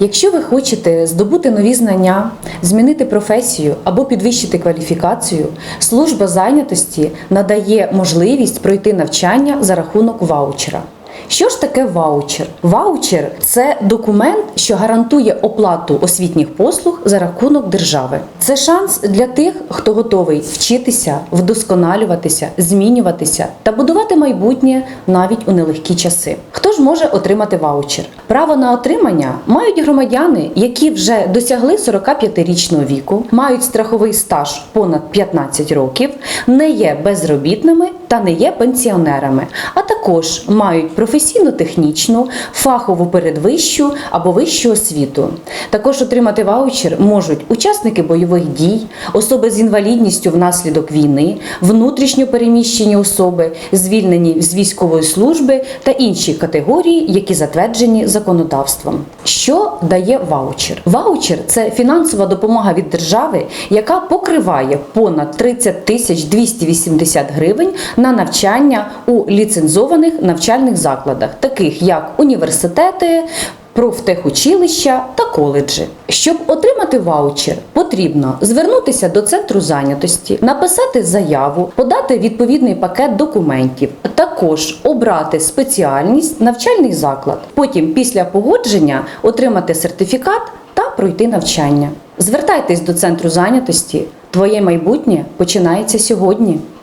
Якщо ви хочете здобути нові знання, змінити професію або підвищити кваліфікацію, служба зайнятості надає можливість пройти навчання за рахунок ваучера. Що ж таке ваучер? Ваучер це документ, що гарантує оплату освітніх послуг за рахунок держави. Це шанс для тих, хто готовий вчитися, вдосконалюватися, змінюватися та будувати майбутнє навіть у нелегкі часи. Хто ж може отримати ваучер? Право на отримання мають громадяни, які вже досягли 45-річного віку, мають страховий стаж понад 15 років, не є безробітними та не є пенсіонерами, а також мають професійно-технічну, фахову передвищу або вищу освіту. Також отримати ваучер можуть учасники бойових дій, особи з інвалідністю внаслідок війни, внутрішньо переміщені особи, звільнені з військової служби та інші категорії, які затверджені законодавством. Що дає ваучер? Ваучер це фінансова допомога від держави, яка покриває понад 30 тисяч 280 гривень на навчання у ліцензованих навчальних закладах, таких як університети. Профтехучилища та коледжі. Щоб отримати ваучер, потрібно звернутися до центру зайнятості, написати заяву, подати відповідний пакет документів, також обрати спеціальність, навчальний заклад. Потім, після погодження, отримати сертифікат та пройти навчання. Звертайтесь до центру зайнятості. Твоє майбутнє починається сьогодні.